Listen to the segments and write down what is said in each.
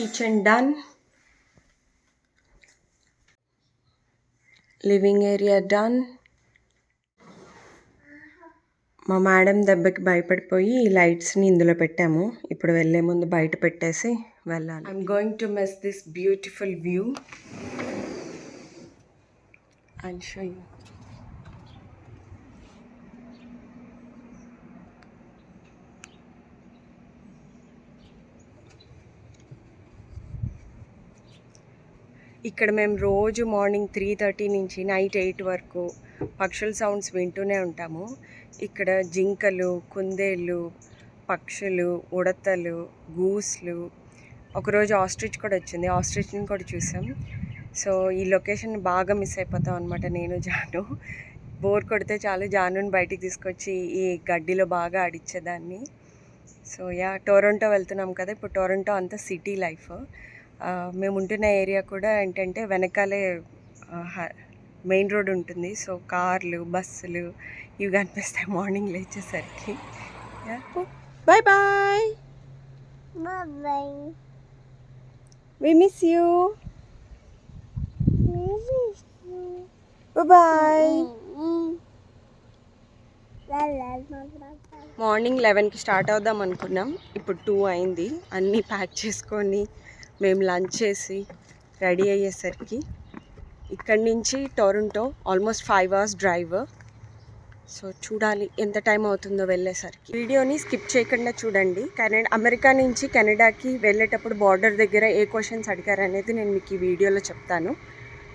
Kitchen done living area done మా madam దెబ్బకి భయపడిపోయి ఈ లైట్స్ని ఇందులో పెట్టాము. ఇప్పుడు వెళ్ళే ముందు బయట పెట్టేసి వెళ్ళాలి. I'm going to miss this beautiful view and show you ఇక్కడ మేము రోజు మార్నింగ్ త్రీ థర్టీ నుంచి నైట్ ఎయిట్ వరకు పక్షుల సౌండ్స్ వింటూనే ఉంటాము. ఇక్కడ జింకలు కుందేళ్ళు పక్షులు ఉడతలు గూస్లు. ఒకరోజు ఆస్ట్రిచ్ కూడా వచ్చింది. ఆస్ట్రిచ్ని కూడా చూసాం. సో ఈ లొకేషన్ బాగా మిస్ అయిపోతాం అనమాట నేను జాను. బోర్ కొడితే చాలు జానుని బయటికి తీసుకొచ్చి ఈ గడ్డిలో బాగా ఆడిచ్చేదాన్ని. సో యా టొరంటో వెళ్తున్నాం కదా. ఇప్పుడు టొరంటో అంతా సిటీ లైఫ్. మేము ఉంటున్న ఏరియా కూడా ఏంటంటే వెనకాలే మెయిన్ రోడ్ ఉంటుంది. సో కార్లు బస్సులు ఇవి కనిపిస్తాయి మార్నింగ్ లేచేసరికి. Bye bye. Bye-bye. We miss you. Bye. Morning లెవెన్కి స్టార్ట్ అవుదాం అనుకున్నాం. ఇప్పుడు టూ అయింది. అన్నీ ప్యాక్ చేసుకొని మేము లంచ్ చేసి రెడీ అయ్యేసరికి ఇక్కడి నుంచి Toronto almost five hours drive. So చూడాలి ఎంత టైం అవుతుందో వెళ్ళేసరికి. వీడియోని స్కిప్ చేయకుండా చూడండి. కెనడా అమెరికా నుంచి కెనడాకి వెళ్ళేటప్పుడు బార్డర్ దగ్గర ఏ క్వశ్చన్స్ అడిగారనేది నేను మీకు ఈ వీడియోలో చెప్తాను.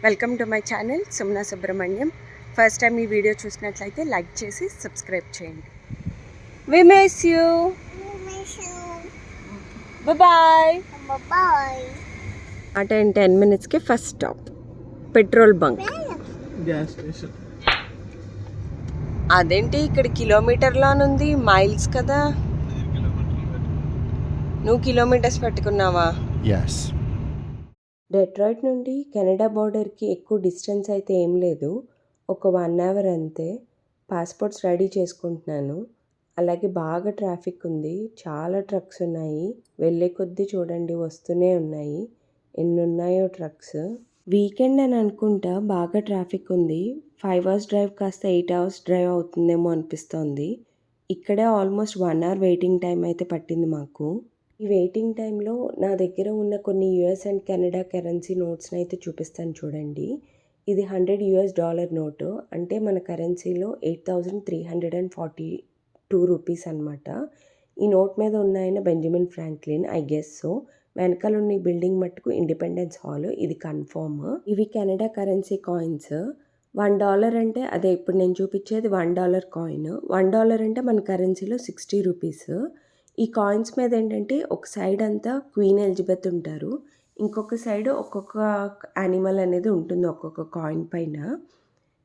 Welcome to my channel Sumna Subrahmanyam. First time ఈ వీడియో చూసినట్లయితే లైక్ చేసి సబ్స్క్రైబ్ చేయండి. We miss you you. Bye Bye-bye. ఆ టెన్ మినిట్స్కి first stop. Petrol bunk. Gas station అదేంటి ఇక్కడ కిలోమీటర్లోనుంది? మైల్స్ కదా. నువ్వు కిలోమీటర్స్ పెట్టుకున్నావా? ఎస్ డెట్రాయిట్ నుండి కెనడా బార్డర్కి ఎక్కువ డిస్టెన్స్ అయితే ఏం లేదు. ఒక వన్ అవర్ అంతే. పాస్పోర్ట్స్ రెడీ చేసుకుంటున్నాను. అలాగే బాగా ట్రాఫిక్ ఉంది. చాలా ట్రక్స్ ఉన్నాయి. వెళ్ళే కొద్దీ చూడండి వస్తూనే ఉన్నాయి. ఎన్ని ఉన్నాయో ట్రక్స్. వీకెండ్ అని అనుకుంటా బాగా ట్రాఫిక్ ఉంది. ఫైవ్ అవర్స్ డ్రైవ్ కాస్త ఎయిట్ అవర్స్ డ్రైవ్ అవుతుందేమో అనిపిస్తోంది. ఇక్కడే almost one hour waiting time అయితే పట్టింది మాకు. ఈ వెయిటింగ్ టైంలో నా దగ్గర ఉన్న కొన్ని యుఎస్ అండ్ కెనడా కరెన్సీ నోట్స్ని అయితే చూపిస్తాను చూడండి. ఇది హండ్రెడ్ యుఎస్ డాలర్ నోటు. అంటే మన కరెన్సీలో eight thousand three hundred and forty two rupees అనమాట ఈ నోట్ మీద ఉన్న ఆయన Benjamin Franklin I guess so. వెనకాల ఉన్న ఈ బిల్డింగ్ మట్టుకు ఇండిపెండెన్స్ హాల్. ఇది కన్ఫర్మ్ ఇవి Canada currency coins. One dollar అంటే అదే ఇప్పుడు నేను చూపించేది one dollar coin. One dollar అంటే మన కరెన్సీలో సిక్స్టీ రూపీస్. ఈ కాయిన్స్ మీద ఏంటంటే ఒక సైడ్ అంతా క్వీన్ ఎలిజబెత్ ఉంటారు. ఇంకొక సైడ్ ఒక్కొక్క యానిమల్ అనేది ఉంటుంది ఒక్కొక్క కాయిన్ పైన.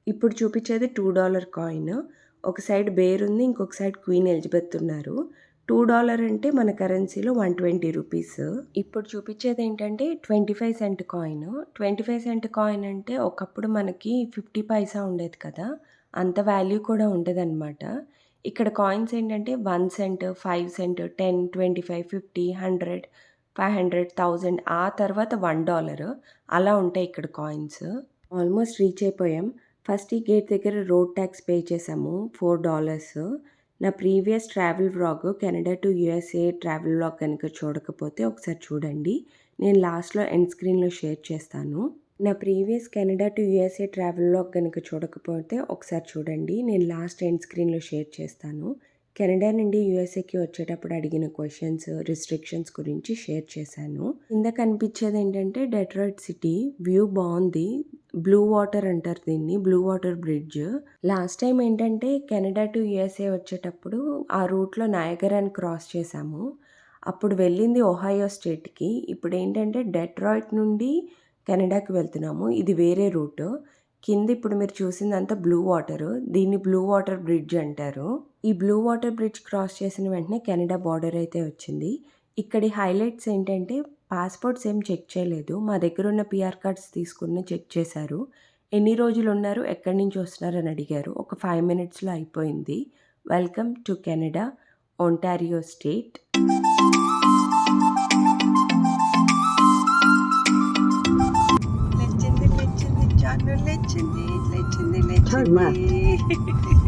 ఇప్పుడు చూపించేది టూ డాలర్ కాయిన్. ఒక సైడ్ బేర్ ఉంది ఇంకొక సైడ్ క్వీన్ ఎలిజబెత్ ఉన్నారు. టూ డాలర్ అంటే మన కరెన్సీలో వన్ ట్వంటీ రూపీస్. ఇప్పుడు చూపించేది ఏంటంటే twenty five cent coin. Twenty five cent coin అంటే ఒకప్పుడు మనకి ఫిఫ్టీ పైసా ఉండేది కదా అంత వాల్యూ కూడా ఉండదన్నమాట. ఇక్కడ కాయిన్స్ ఏంటంటే one cent five cent ten twenty five fifty hundred five hundred thousand ఆ తర్వాత వన్ డాలర్. అలా ఉంటాయి ఇక్కడ కాయిన్స్. ఆల్మోస్ట్ రీచ్ అయిపోయాం. ఫస్ట్ ఈ గేట్ దగ్గర రోడ్ ట్యాక్స్ పే చేసాము ఫోర్ డాలర్స్. నా previous travel vlog Canada to USA travel vlog కనుక చూడకపోతే ఒకసారి చూడండి. నేను లాస్ట్లో ఎండ్ స్క్రీన్లో షేర్ చేస్తాను. నా previous Canada to USA travel vlog కనుక చూడకపోతే ఒకసారి చూడండి. నేను లాస్ట్ ఎండ్ స్క్రీన్లో షేర్ చేస్తాను. కెనడా నుండి యూఎస్ఏకి వచ్చేటప్పుడు అడిగిన క్వశ్చన్స్ రిస్ట్రిక్షన్స్ గురించి షేర్ చేశాను. కింద కనిపించేది ఏంటంటే డెట్రాయిట్ సిటీ వ్యూ బాగుంది. బ్లూ వాటర్ అంటారు దీన్ని blue water bridge last time ఏంటంటే కెనడా టు యూఎస్ఏ వచ్చేటప్పుడు ఆ రూట్లో నాయగరాన్ని క్రాస్ చేశాము. అప్పుడు వెళ్ళింది ఒహాయో స్టేట్కి ఇప్పుడు ఏంటంటే డెట్రాయిట్ నుండి కెనడాకి వెళ్తున్నాము. ఇది వేరే రూట్ కింద ఇప్పుడు మీరు చూసిందంతా బ్లూ వాటర్ దీన్ని బ్లూ వాటర్ బ్రిడ్జ్ అంటారు. ఈ బ్లూ వాటర్ బ్రిడ్జ్ క్రాస్ చేసిన వెంటనే కెనడా బార్డర్ అయితే వచ్చింది. ఇక్కడి హైలైట్స్ ఏంటంటే పాస్పోర్ట్స్ ఏం చెక్ చేయలేదు. మా దగ్గర ఉన్న పిఆర్ కార్డ్స్ తీసుకుని చెక్ చేశారు. ఎన్ని రోజులు ఉన్నారు? ఎక్కడి నుంచి వస్తున్నారని అడిగారు. ఒక ఫైవ్ మినిట్స్లో అయిపోయింది. Welcome to Canada Ontario state లేచింది లేచింది లేచింది లేచింది.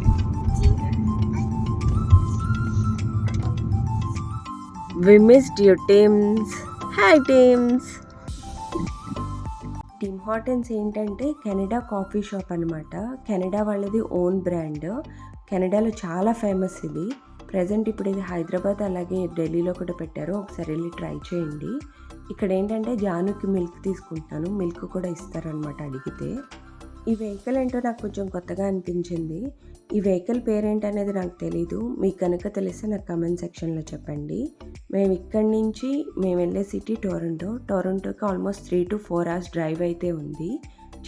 We missed your Tims hi Tims Tim Hortons ఏంటంటే కెనడా కాఫీ షాప్ అనమాట కెనడా వాళ్ళది ఓన్ బ్రాండ్ కెనడాలో చాలా ఫేమస్ ఇది. ప్రజెంట్ ఇప్పుడు ఇది హైదరాబాద్ అలాగే ఢిల్లీలో కూడా పెట్టారు. ఒకసారి వెళ్ళి ట్రై చేయండి. ఇక్కడ ఏంటంటే జానుకి మిల్క్ తీసుకుంటాను. మిల్క్ కూడా ఇస్తారనమాట అడిగితే. ఈ వెహికల్ ఏంటో నాకు కొంచెం కొత్తగా అనిపించింది. ఈ వెహికల్ పేరేంటి అనేది నాకు తెలీదు. మీకు కనుక తెలిస్తే నాకు కమెంట్ సెక్షన్లో చెప్పండి. మేము ఇక్కడి నుంచి మేము వెళ్ళే city Toronto టొరంటోకి almost three to four hours drive అయితే ఉంది.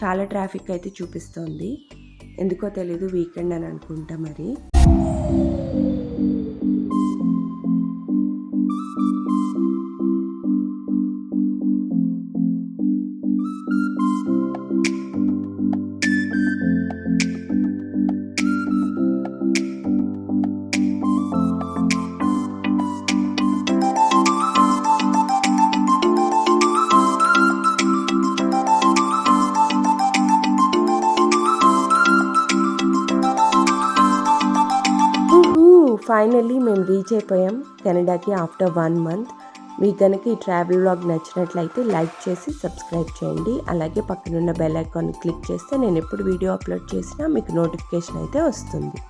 చాలా ట్రాఫిక్ అయితే చూపిస్తోంది. ఎందుకో తెలీదు వీకెండ్ అని అనుకుంటా మరి. ఫైనల్లీ మేము రీచ్ అయిపోయాం కెనడాకి ఆఫ్టర్ వన్ మంత్ మీకు కనుక ఈ ట్రావెల్ వ్లాగ్ నచ్చినట్లయితే లైక్ చేసి సబ్స్క్రైబ్ చేయండి. అలాగే పక్కనున్న బెల్ ఐకాన్ క్లిక్ చేస్తే నేను ఎప్పుడు వీడియో అప్లోడ్ చేసినా మీకు నోటిఫికేషన్ అయితే వస్తుంది.